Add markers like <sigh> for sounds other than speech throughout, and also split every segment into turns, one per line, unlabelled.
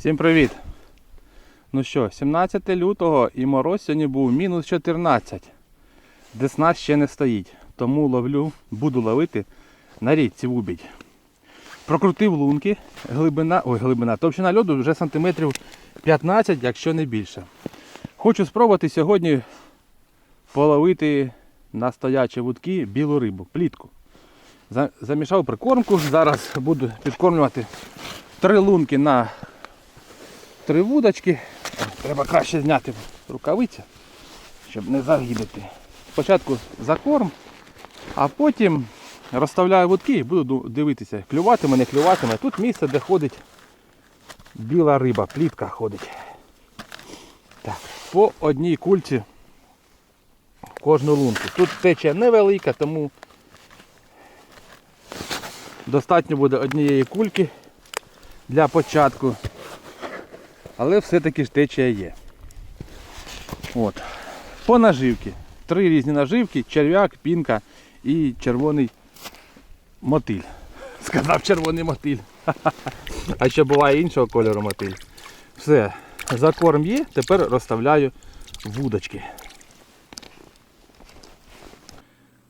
Всім привіт! Ну що, 17 лютого і мороз сьогодні був мінус 14. Десна ще не стоїть, тому ловлю, буду ловити на річці Убідь. Прокрутив лунки, глибина, ой, глибина, товщина льоду вже сантиметрів 15, якщо не більше. Хочу спробувати сьогодні половити на стоячі вудки білу рибу, плітку. Замішав прикормку, зараз буду підкормлювати три лунки на три вудочки. Треба краще зняти рукавиця, щоб не загибити. Спочатку закорм, а потім розставляю вудки і буду дивитися, клюватиме, не клюватиме. Тут місце, де ходить біла риба, плітка ходить. Так, по одній кульці кожну лунку. Тут течія невелика, тому достатньо буде однієї кульки для початку. Але все-таки ж течія є. От. По наживки. Три різні наживки, черв'як, пінка і червоний мотиль. <laughs> Сказав червоний мотиль. <laughs> А ще буває іншого кольору мотиль. Все, закорм є, тепер розставляю вудочки.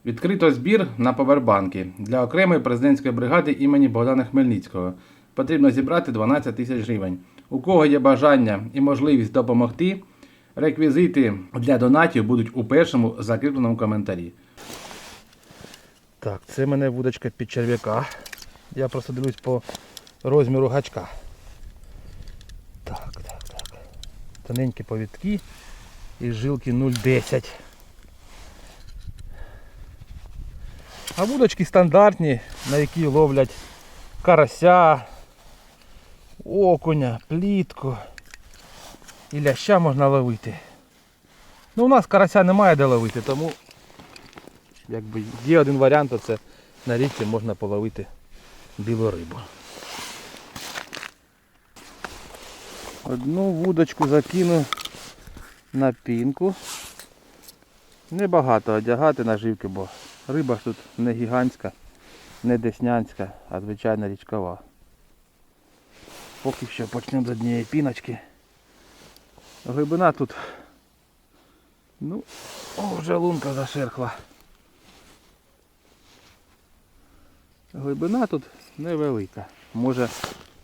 Відкрито збір на повербанки для окремої президентської бригади імені Богдана Хмельницького. Потрібно зібрати 12 тисяч гривень. У кого є бажання і можливість допомогти, реквізити для донатів будуть у першому закріпленому коментарі. Так, це мене вудочка під черв'яка. Я просто дивлюсь по розміру гачка. Так, так, так. Тоненькі повідки і жилки 0,10. А вудочки стандартні, на які ловлять карася, окуня, плітку. І ляща можна ловити. Ну у нас карася немає де ловити, тому якби є один варіант, то це на річці можна половити білу рибу. Одну вудочку закину на пінку. Небагато одягати наживки, бо риба ж тут не гігантська, не деснянська, а звичайна річкова. Поки що почнемо з однієї піночки. Глибина тут. Ну, о, вже лунка зашерхла. Глибина тут невелика. Може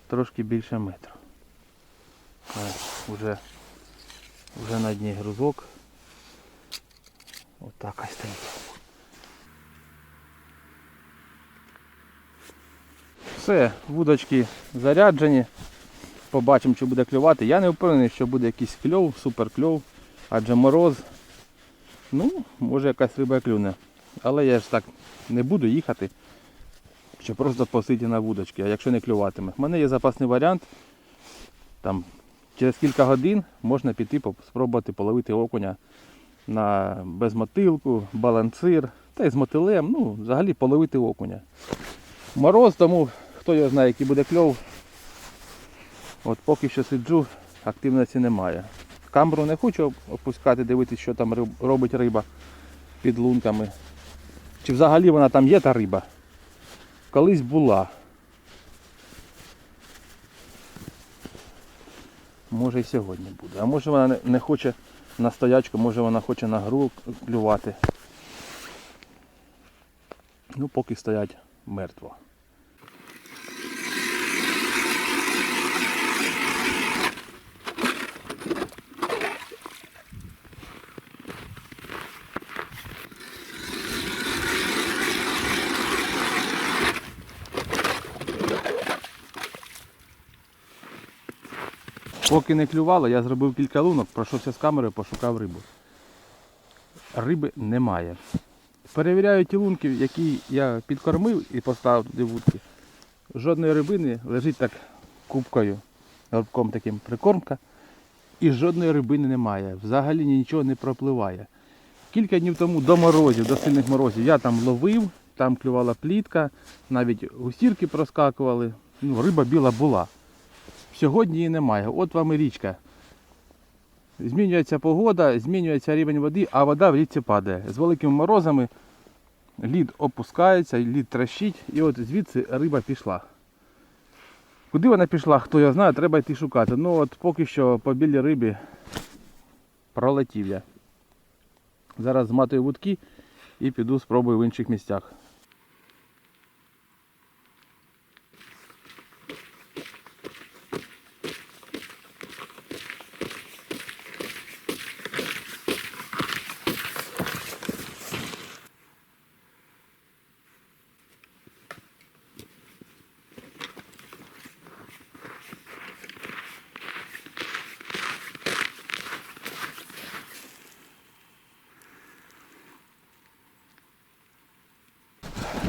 трошки більше метру. Уже, вже на дні грузок. Отак ось стоїть. Все, вудочки заряджені. Побачимо, чи буде клювати. Я не впевнений, що буде якийсь кльов, супер кльов, адже мороз. Ну, може якась риба клюне. Але я ж так не буду їхати, щоб просто посидіти на вудочки, а якщо не клюватиме. У мене є запасний варіант. Там через кілька годин можна піти спробувати половити окуня на безмотилку, балансир, та й з мотилем, ну, взагалі половити окуня. Мороз, тому хто його знає, який буде кльов. От поки що сиджу, активності немає. Камеру не хочу опускати, дивитися, що там робить риба під лунками. Чи взагалі вона там є та риба? Колись була. Може і сьогодні буде. А може вона не- хоче на стоячку, може вона хоче на гру клювати. Ну, поки стоять мертво. Поки не клювало, я зробив кілька лунок, пройшовся з камерою, пошукав рибу. Риби немає. Перевіряю ті лунки, які я підкормив і поставив туди вудки. Жодної рибини лежить так кубкою, горбком таким прикормка. І жодної рибини немає. Взагалі нічого не пропливає. Кілька днів тому до морозів, до сильних морозів, я там ловив, там клювала плітка, навіть гусірки проскакували. Ну, риба біла була. Сьогодні її немає. От вам і річка. Змінюється погода, змінюється рівень води, а вода в річці падає. З великими морозами лід опускається, лід трещить, і от звідси риба пішла. Куди вона пішла, хто його знає, треба йти шукати. Ну от поки що по білій рибі пролетів я. Зараз зматую вудки і піду спробую в інших місцях.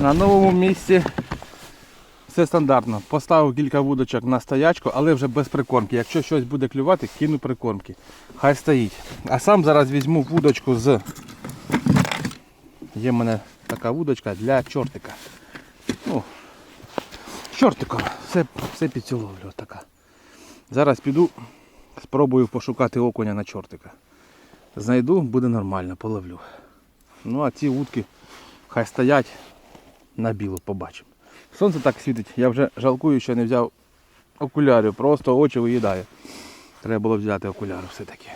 На новому місці все стандартно. Поставив кілька вудочок на стоячку, але вже без прикормки. Якщо щось буде клювати, кину прикормки. Хай стоїть. А сам зараз візьму вудочку з. Є в мене така вудочка для чортика. Ну, чортиком. Все, все під. Така. Зараз піду, спробую пошукати окуня на чортика. Знайду, буде нормально, половлю. Ну а ці вудки хай стоять на білу побачимо. Сонце так світить, я вже жалкую, що не взяв окулярів, просто очі виїдає. Треба було взяти окуляри все-таки.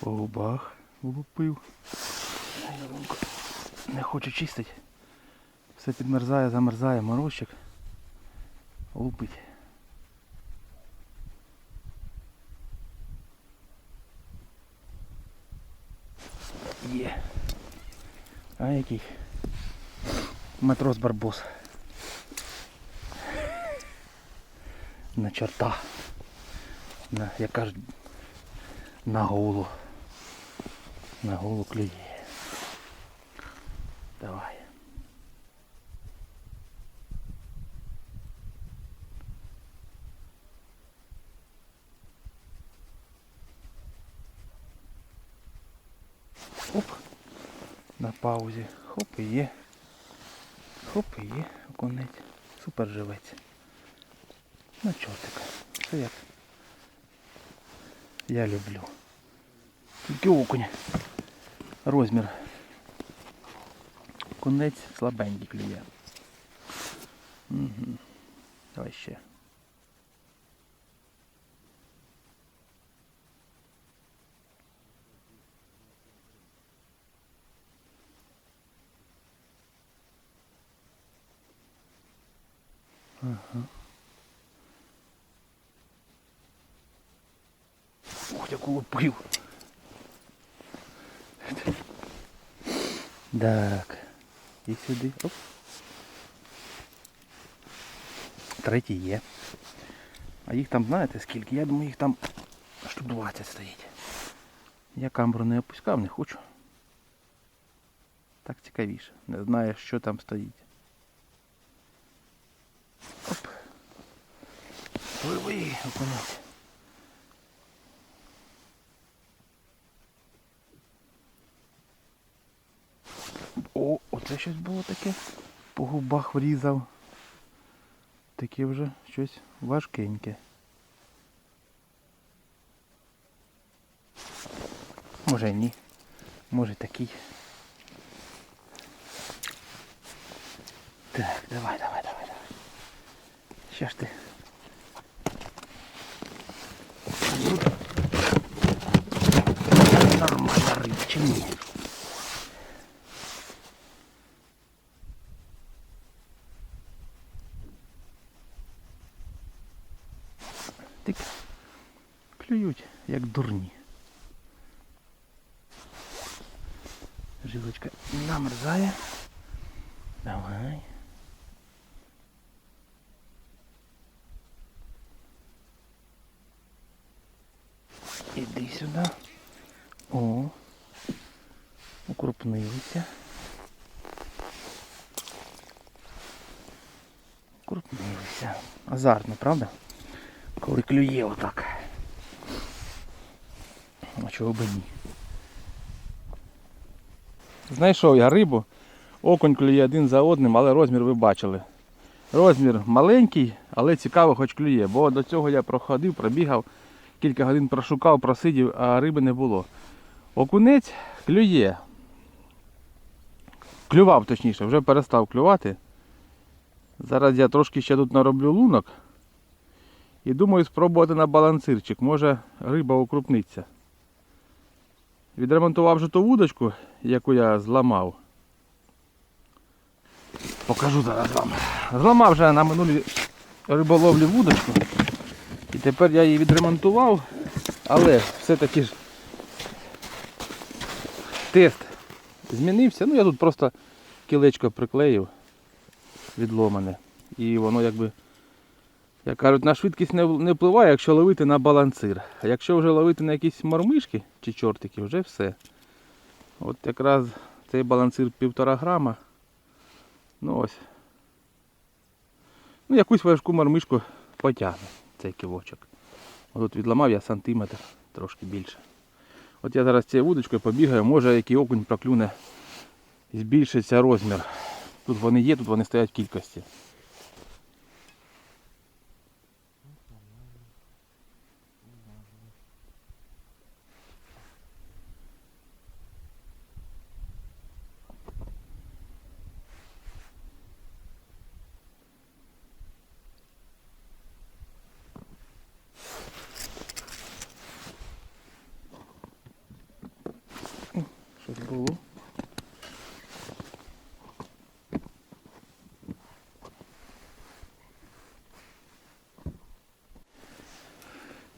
По губах влупив. Хочу чистити. Все підмерзає, замерзає, морозчик. Лупить. Є. А який? Матрос Барбос. На чорта. На, як кажуть, на голу. На голу клює. Давай. Оп. На паузі. Хоп і є. Хоп і є. Окунець. Супер живець. На чортика. Це як. Я люблю. Тільки окунь. Розмір. Конець слабенький клює. Угу. Давай ще. Ага. Ух, яку лупив. Так. І сюди. Оп. Третій є. А їх там знаєте скільки? Я думаю їх там штук 20 стоїть. Я камеру не опускав, не хочу. Так цікавіше. Не знаю, що там стоїть. Оп. Пливи, окунець. О, оце щось було таке. По губах врізав. Таке вже щось важкеньке. Може ні. Може такий. Так, давай, давай, давай, давай. Що ж ти? Нормальна риба, чи ні? дурні. Жилочка намерзає. Давай. Іди сюди. О. Укрупнилися. Укрупнилися. Азартно, правда? Коли клює отак. А чого би ні? Знайшов я рибу. Окунь клює один за одним, але розмір ви бачили. Розмір маленький, але цікаво, хоч клює. Бо до цього я проходив, пробігав, кілька годин прошукав, просидів, а риби не було. Окунець клює. Клював точніше, вже перестав клювати. Зараз я трошки ще тут нароблю лунок. І думаю спробувати на балансирчик. Може риба укрупниться. Відремонтував вже ту вудочку, яку я зламав. Покажу зараз вам. Зламав вже на минулій риболовлі вудочку. І тепер я її відремонтував, але все-таки ж тест змінився. Ну я тут просто кілечко приклеїв відломане. І воно якби, як кажуть, на швидкість не, не впливає, якщо ловити на балансир. А якщо вже ловити на якісь мормишки чи чортики, вже все. От якраз цей балансир півтора грама. Ну ось. Ну, якусь важку мормишку потягне цей кивочок. От відламав я сантиметр, трошки більше. От я зараз цією вудочкою побігаю, може який окунь проклюне і збільшиться розмір. Тут вони є, тут вони стоять в кількості. Щось було.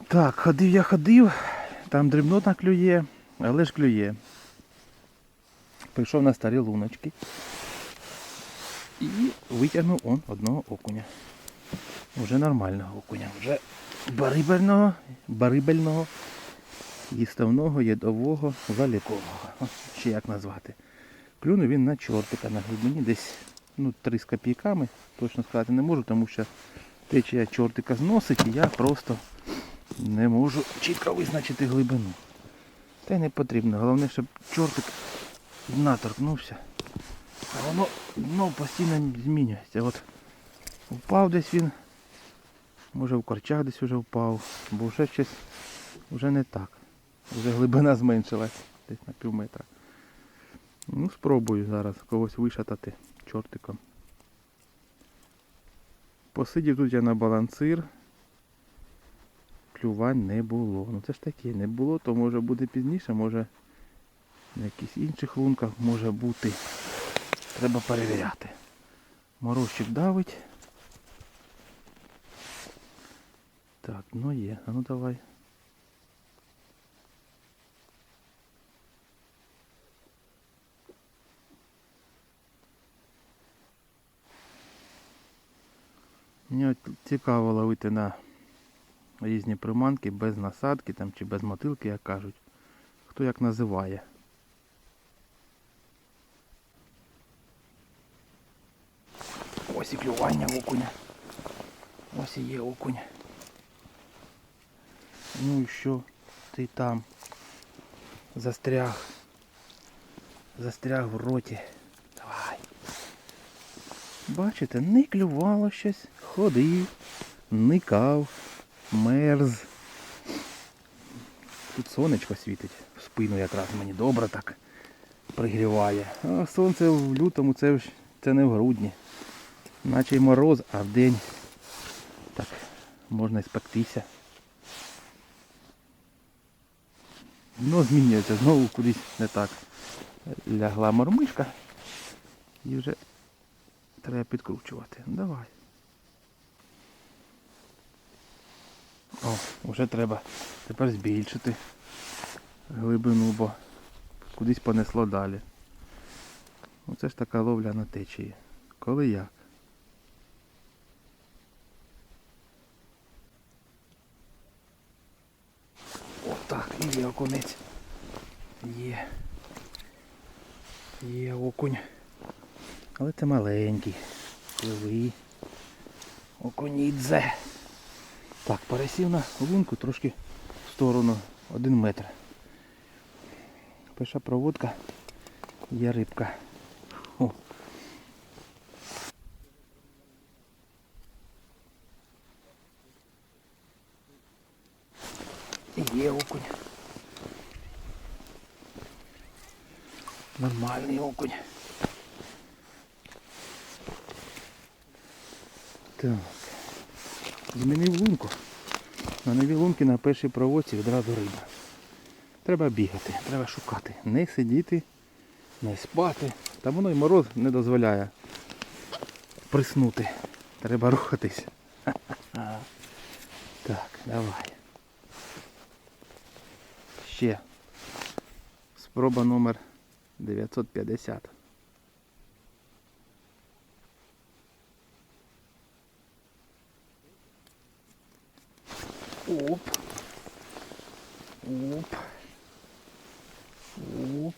Так, ходив я ходив, там дрібнота клює, але ж клює. Прийшов на старі луночки і витягнув он одного окуня. Уже нормального окуня, вже барибельного, барибельного, їставного, ядового, залікового. Ще як назвати. Клюнув він на чортика на глибині десь ну, 3 з копійками. Точно сказати не можу, тому що течія чортика зносить і я просто не можу чітко визначити глибину. Та й не потрібно. Головне, щоб чортик дна торкнувся. А воно дно постійно змінюється. От впав десь він. Може в корчах десь вже впав, бо вже щось вже не так. Вже глибина зменшилась десь на пів метра. Ну, спробую зараз когось вишатати чортиком. Посидів тут я на балансир. Клювань не було. Ну це ж таке, не було, то може буде пізніше, може на якихось інших лунках може бути. Треба перевіряти. Морозчик давить. Так, ну є. А ну давай. Мені от цікаво ловити на різні приманки без насадки там, чи без мотилки, як кажуть. Хто як називає. Ось і клювання окуня. Ось і є окунь. Ну і що? Ти там застряг. Застряг в роті. Давай. Бачите, не клювало щось, ходив, никав, мерз. Тут сонечко світить в спину якраз мені добре так пригріває. А сонце в лютому це, це не в грудні. Наче й мороз, а в день так можна і спектися. Ну, змінюється, знову кудись не так. Лягла мормишка і вже треба підкручувати. Давай. О, вже треба тепер збільшити глибину, бо кудись понесло далі. Оце ж така ловля на течії. Коли як? О, так, і є окунець. Є. Є окунь. Але це маленький. Пливий. Окунідзе. Так, пересів на лунку трошки в сторону, один метр. Перша проводка, є рибка. О. Є окунь. Нормальний окунь. Так. Змінив лунку. На новій лунки на першій проводці відразу риба. Треба бігати, треба шукати. Не сидіти, не спати. Та воно й мороз не дозволяє приснути. Треба рухатись. <laughs> Так, давай. Ще. Спроба номер 950. Оп. Оп. Оп.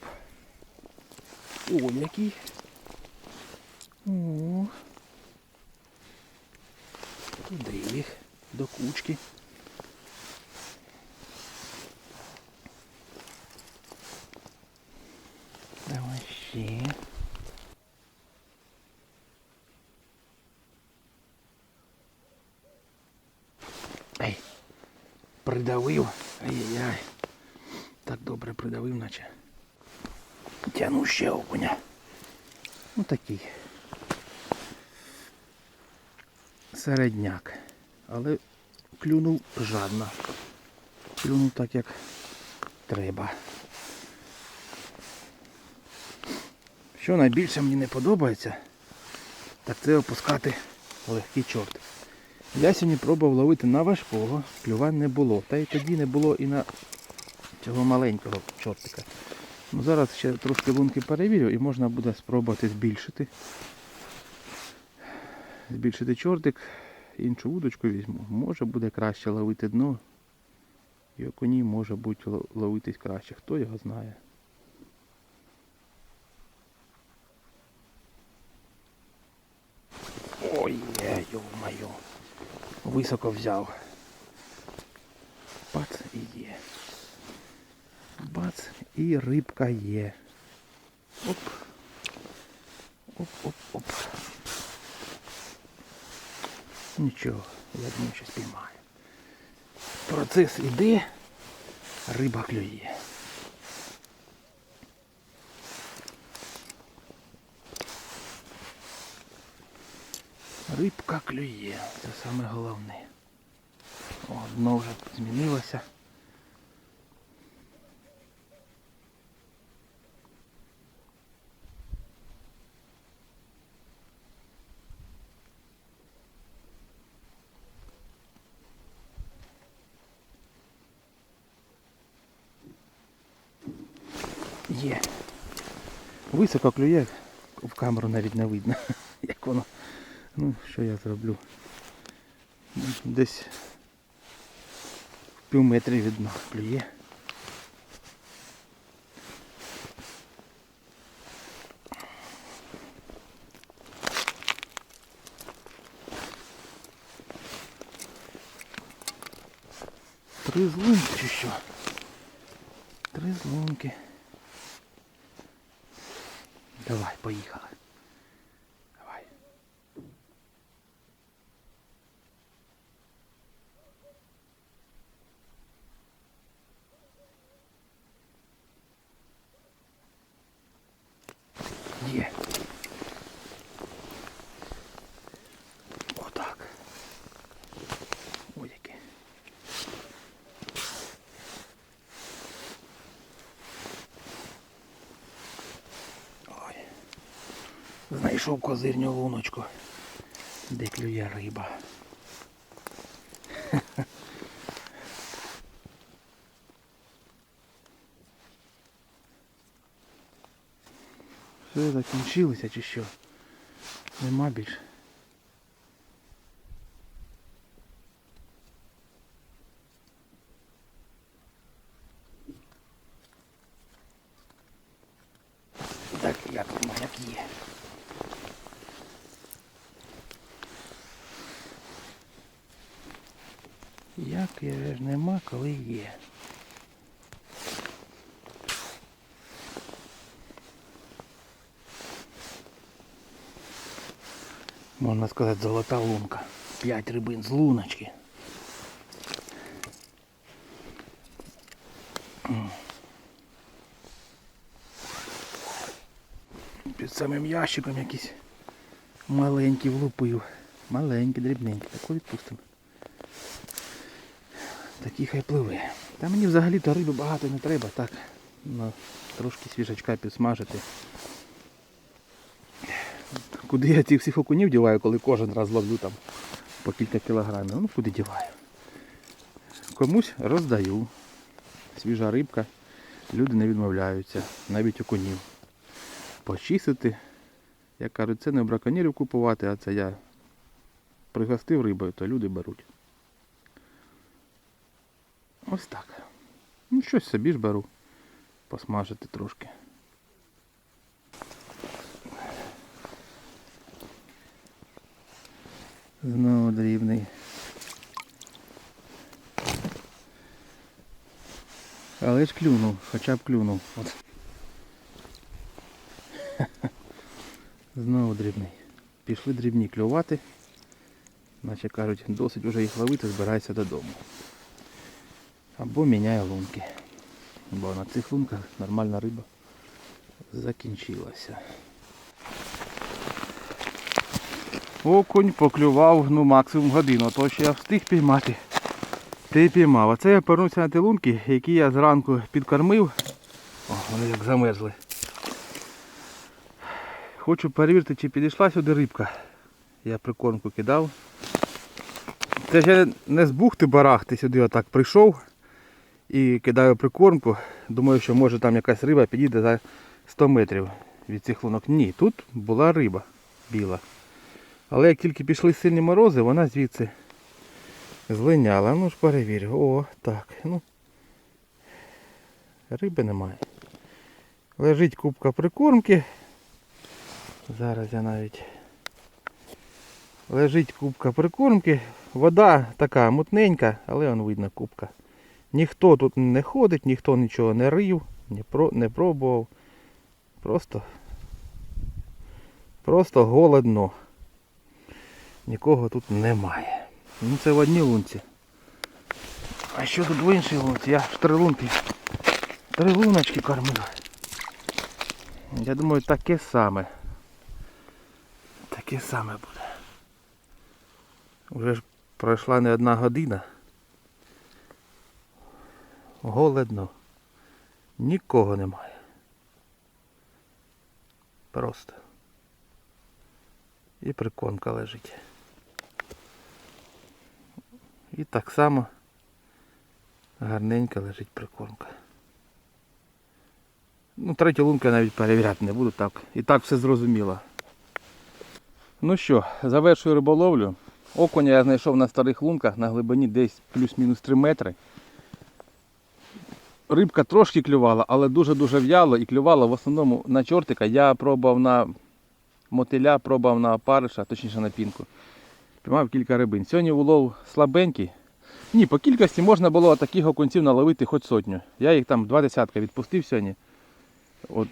О, який. О. Туди їх до кучки. Давай ще. Ей, придавив. Ай-яй-яй. Так добре придавив, наче. Тяну ще окуня. Ну такий. Середняк. Але клюнув жадно. Клюнув так, як треба. Що найбільше мені не подобається, так це опускати легкий чорт. Я сьогодні пробував ловити на важкого, клювань не було. Та й тоді не було і на цього маленького чортика. Ну, зараз ще трошки лунки перевірю і можна буде спробувати збільшити. Збільшити чортик, іншу вудочку візьму. Може буде краще ловити дно. І окуні може бути ловитись краще. Хто його знає. Ой, ё-моё. Високо взяв. Бац і є. Бац і рибка є. Оп. Оп-оп-оп. Нічого, я думаю, що спіймаю. Процес іде, риба клює. Рибка клює, це саме головне. О, дно вже змінилося. Є. Високо клює, в камеру навіть не видно, <laughs> як воно. Ну, що я зроблю? Десь пів метрі від дна клює. Три злунки чи що? Три злунки. Давай, поїхали. Є. Отак. Ой, яке. Ой. Знайшов козирню луночку, де клює риба. Все чи що? Нема більше. Так, як воно, як є. Як я ж нема, коли є. Можна сказати, золота лунка. П'ять рибин з луночки. Під самим ящиком якийсь маленький влупив. Маленький, дрібненький. Таку відпустимо. Такий хай пливе. Та мені взагалі-то риби багато не треба, так. Ну, трошки свіжачка підсмажити. Куди я цих всіх окунів діваю, коли кожен раз ловлю там по кілька кілограмів. Ну куди діваю? Комусь роздаю. Свіжа рибка. Люди не відмовляються, навіть окунів. Почистити. Як кажуть, це не браконьєрів купувати, а це я пригостив рибою, то люди беруть. Ось так. Ну щось собі ж беру. Посмажити трошки. Знову дрібний. Але ж клюнув, хоча б клюнув. От. <laughs> Знову дрібний. Пішли дрібні клювати. Наче кажуть, досить вже їх ловити, збирайся додому. Або міняє лунки. Бо на цих лунках нормальна риба закінчилася. Окунь поклював ну максимум годину, то що я встиг піймати. Ти піймав. А це я повернувся на ті лунки, які я зранку підкормив. О, вони як замерзли. Хочу перевірити, чи підійшла сюди рибка. Я прикормку кидав. Це я не з бухти барахти сюди отак прийшов і кидаю прикормку. Думаю, що може там якась риба підійде за 100 метрів від цих лунок. Ні, тут була риба біла. Але як тільки пішли сильні морози, вона звідси злиняла. Ну ж перевір. О, так. Ну. Риби немає. Лежить кубка прикормки. Зараз я навіть. Лежить кубка прикормки. Вода така мутненька, але он видно кубка. Ніхто тут не ходить, ніхто нічого не рив, не, про, не пробував. Просто. Просто голодно. Нікого тут немає. Ну це в одній лунці. А що тут в іншій лунці? Я ж три лунки. Три луночки кормив. Я думаю, таке саме. Таке саме буде. Уже ж пройшла не одна година. Голодно. Нікого немає. Просто. І прикормка лежить. І так само гарненько лежить прикормка. Ну, третю лунку я навіть перевіряти не буду, так. І так все зрозуміло. Ну що, завершую риболовлю. Окуня я знайшов на старих лунках на глибині десь плюс-мінус 3 метри. Рибка трошки клювала, але дуже-дуже в'яло і клювала в основному на чортика. Я пробував на мотиля, пробував на опариша, точніше на пінку. Піймав кілька рибин. Сьогодні улов слабенький. Ні, по кількості можна було таких окунців наловити хоч сотню. Я їх там два десятка відпустив сьогодні. От,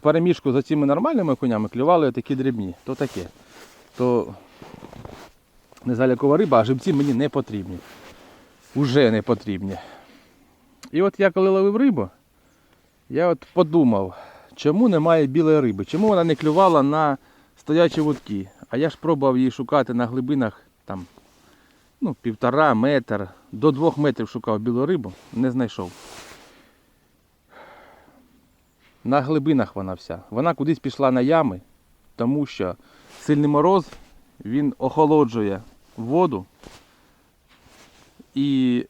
переміжку за цими нормальними окунями клювали такі дрібні. То таке. То не залякова риба, а живці мені не потрібні. Уже не потрібні. І от я коли ловив рибу, я от подумав, чому немає білої риби, чому вона не клювала на стоячі вудки. А я ж пробував її шукати на глибинах там, ну, півтора метр, до двох метрів шукав білу рибу, не знайшов. На глибинах вона вся. Вона кудись пішла на ями, тому що сильний мороз він охолоджує воду і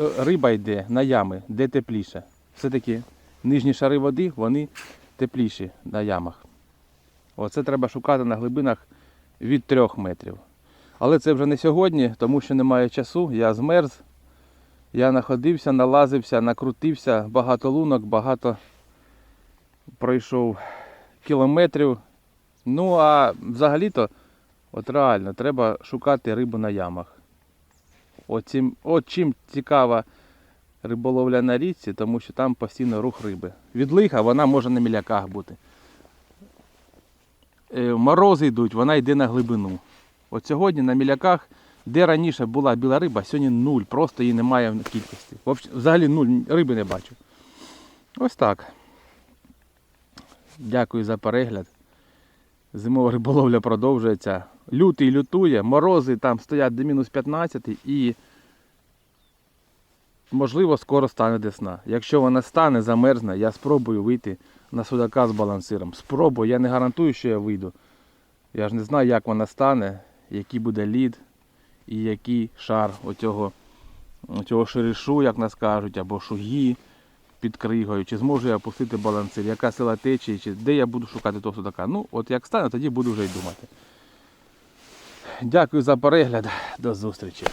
е, риба йде на ями, де тепліше. Все-таки нижні шари води, вони тепліші на ямах. Оце треба шукати на глибинах від 3 метрів. Але це вже не сьогодні, тому що немає часу. Я змерз. Я находився, налазився, накрутився, багато лунок, багато пройшов кілометрів. Ну а взагалі-то, от реально, треба шукати рибу на ямах. От чим, от чим цікава риболовля на річці, тому що там постійно рух риби. Від лиха вона може на міляках бути. Е, Морози йдуть, вона йде на глибину. От сьогодні на міляках Де раніше була біла риба, сьогодні нуль, просто її немає в кількості. Взагалі- нуль риби не бачу. Ось так. Дякую за перегляд. Зимова риболовля продовжується. Лютий лютує, морози там стоять до мінус 15 і можливо скоро стане десна. Якщо вона стане, замерзне, я спробую вийти на судака з балансиром. Спробую, я не гарантую, що я вийду. Я ж не знаю, як вона стане, який буде лід і який шар оцього, оцього шерешу, як нас кажуть, або шуги під кригою, чи зможу я опустити балансир, яка сила течії, чи де я буду шукати того судака. Ну, от як стане, тоді буду вже й думати. Дякую за перегляд. До зустрічі.